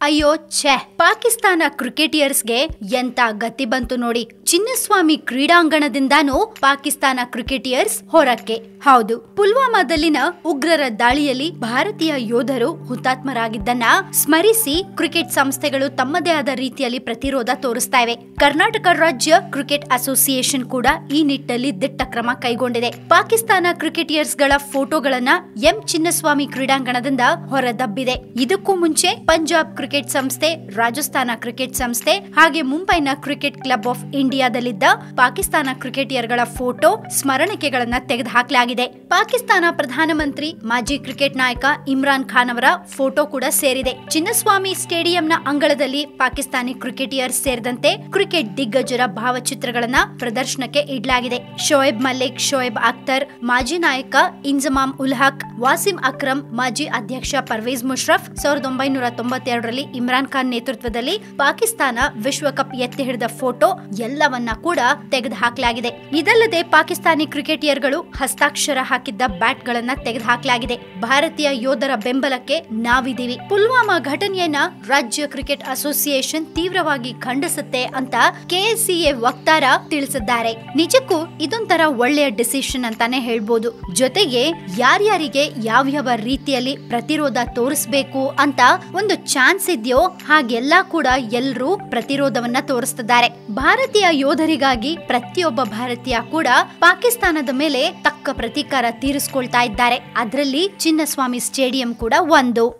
ಅಯ್ಯೋ ಛೆ. ಪಾಕಿಸ್ತಾನ ಕ್ರಿಕೆಟಿಯರ್ಸ್ಗೆ ಎಂತ ಗತಿ ಬಂತು ನೋಡಿ. ಚಿನ್ನಸ್ವಾಮಿ ಕ್ರೀಡಾಂಗಣದಿಂದಾನೂ ಪಾಕಿಸ್ತಾನ ಕ್ರಿಕೆಟಿಯರ್ಸ್ ಹೊರಕ್ಕೆ. ಹೌದು, ಪುಲ್ವಾಮಾದಲ್ಲಿನ ಉಗ್ರರ ದಾಳಿಯಲ್ಲಿ ಭಾರತೀಯ ಯೋಧರು ಹುತಾತ್ಮರಾಗಿದ್ದನ್ನ ಸ್ಮರಿಸಿ ಕ್ರಿಕೆಟ್ ಸಂಸ್ಥೆಗಳು ತಮ್ಮದೇ ಆದ ರೀತಿಯಲ್ಲಿ ಪ್ರತಿರೋಧ ತೋರಿಸ್ತಾ ಇವೆ. ಕರ್ನಾಟಕ ರಾಜ್ಯ ಕ್ರಿಕೆಟ್ ಅಸೋಸಿಯೇಷನ್ ಕೂಡ ಈ ನಿಟ್ಟಲ್ಲಿ ದಿಟ್ಟ ಕ್ರಮ ಕೈಗೊಂಡಿದೆ. ಪಾಕಿಸ್ತಾನ ಕ್ರಿಕೆಟಿಯರ್ಸ್ಗಳ ಫೋಟೋಗಳನ್ನ ಎಂ. ಚಿನ್ನಸ್ವಾಮಿ ಕ್ರೀಡಾಂಗಣದಿಂದ ಹೊರದಬ್ಬಿದೆ. ಇದಕ್ಕೂ ಮುಂಚೆ ಪಂಜಾಬ್ ಕ್ರಿಕೆಟ್ ಸಂಸ್ಥೆ, ರಾಜಸ್ಥಾನ ಕ್ರಿಕೆಟ್ ಸಂಸ್ಥೆ, ಹಾಗೆ ಮುಂಬೈನ ಕ್ರಿಕೆಟ್ ಕ್ಲಬ್ ಆಫ್ ಇಂಡಿಯಾದಲ್ಲಿದ್ದ ಪಾಕಿಸ್ತಾನ ಕ್ರಿಕೆಟಿಯರ್ಗಳ ಫೋಟೋ ಸ್ಮರಣಿಕೆಗಳನ್ನ ತೆಗೆದುಹಾಕಲಾಗಿದೆ. ಪಾಕಿಸ್ತಾನ ಪ್ರಧಾನಮಂತ್ರಿ, ಮಾಜಿ ಕ್ರಿಕೆಟ್ ನಾಯಕ ಇಮ್ರಾನ್ ಖಾನ್ ಅವರ ಫೋಟೋ ಕೂಡ ಸೇರಿದೆ. ಚಿನ್ನಸ್ವಾಮಿ ಸ್ಟೇಡಿಯಂನ ಅಂಗಳದಲ್ಲಿ ಪಾಕಿಸ್ತಾನಿ ಕ್ರಿಕೆಟಿಯರ್ ಸೇರಿದಂತೆ ಕ್ರಿಕೆಟ್ ದಿಗ್ಗಜರ ಭಾವಚಿತ್ರಗಳನ್ನ ಪ್ರದರ್ಶನಕ್ಕೆ ಇಡಲಾಗಿದೆ. ಶೋಯೆಬ್ ಮಲ್ಲಿಕ್, ಶೋಯೆಬ್ ಅಖ್ತರ್, ಮಾಜಿ ನಾಯಕ ಇಂಜಮಾಮ್ ಉಲ್ ಹಕ್, ವಾಸಿಂ ಅಕ್ರಮ್, ಮಾಜಿ ಅಧ್ಯಕ್ಷ ಪರ್ವೇಜ್ ಮುಷ್ರಫ್ ಸಾವಿರದ ಒಂಬೈನೂರ ತೊಂಬತ್ತೆರಡರಲ್ಲಿ ಇಮ್ರಾನ್ ಖಾನ್ ನೇತೃತ್ವದಲ್ಲಿ ಪಾಕಿಸ್ತಾನ ವಿಶ್ವಕಪ್ ಎತ್ತಿ ಹಿಡಿದ ಫೋಟೋ ಎಲ್ಲವನ್ನ ಕೂಡ ತೆಗೆದುಹಾಕಲಾಗಿದೆ. ಇದಲ್ಲದೆ ಪಾಕಿಸ್ತಾನಿ ಕ್ರಿಕೆಟಿಯರ್ಗಳು ಹಸ್ತಾಕ್ಷರ ಹಾಕಿದ್ದ ಬ್ಯಾಟ್ ಗಳನ್ನ ತೆಗೆದುಹಾಕಲಾಗಿದೆ. ಭಾರತೀಯ ಯೋಧರ ಬೆಂಬಲಕ್ಕೆ ನಾವಿದ್ದೀವಿ. ಪುಲ್ವಾಮಾ ಘಟನೆಯನ್ನ ರಾಜ್ಯ ಕ್ರಿಕೆಟ್ ಅಸೋಸಿಯೇಷನ್ ತೀವ್ರವಾಗಿ ಖಂಡಿಸುತ್ತೆ ಅಂತ ಕೆಎಸ್ಸಿಎ ವಕ್ತಾರ ತಿಳಿಸಿದ್ದಾರೆ. ನಿಜಕ್ಕೂ ಇದೊಂಥರ ಒಳ್ಳೆಯ ಡಿಸಿಷನ್ ಅಂತಾನೆ ಹೇಳ್ಬೋದು. ಜೊತೆಗೆ ಯಾರ್ಯಾರಿಗೆ ಯಾವ್ಯಾವ ರೀತಿಯಲ್ಲಿ ಪ್ರತಿರೋಧ ತೋರಿಸಬೇಕು ಅಂತ ಒಂದು ಚಾನ್ಸ್ ಇದೆಯೋ ಹಾಗೆಲ್ಲ ಕೂಡ ಎಲ್ರೂ ಪ್ರತಿರೋಧವನ್ನ ತೋರಿಸ್ತಿದ್ದಾರೆ. ಭಾರತೀಯ ಯೋಧರಿಗಾಗಿ ಪ್ರತಿಯೊಬ್ಬ ಭಾರತೀಯ ಕೂಡ ಪಾಕಿಸ್ತಾನದ ಮೇಲೆ ತಕ್ಕ ಪ್ರತೀಕಾರ ತೀರಿಸ್ಕೊಳ್ತಾ ಇದ್ದಾರೆ. ಅದರಲ್ಲಿ ಚಿನ್ನಸ್ವಾಮಿ ಸ್ಟೇಡಿಯಂ ಕೂಡ ಒಂದು.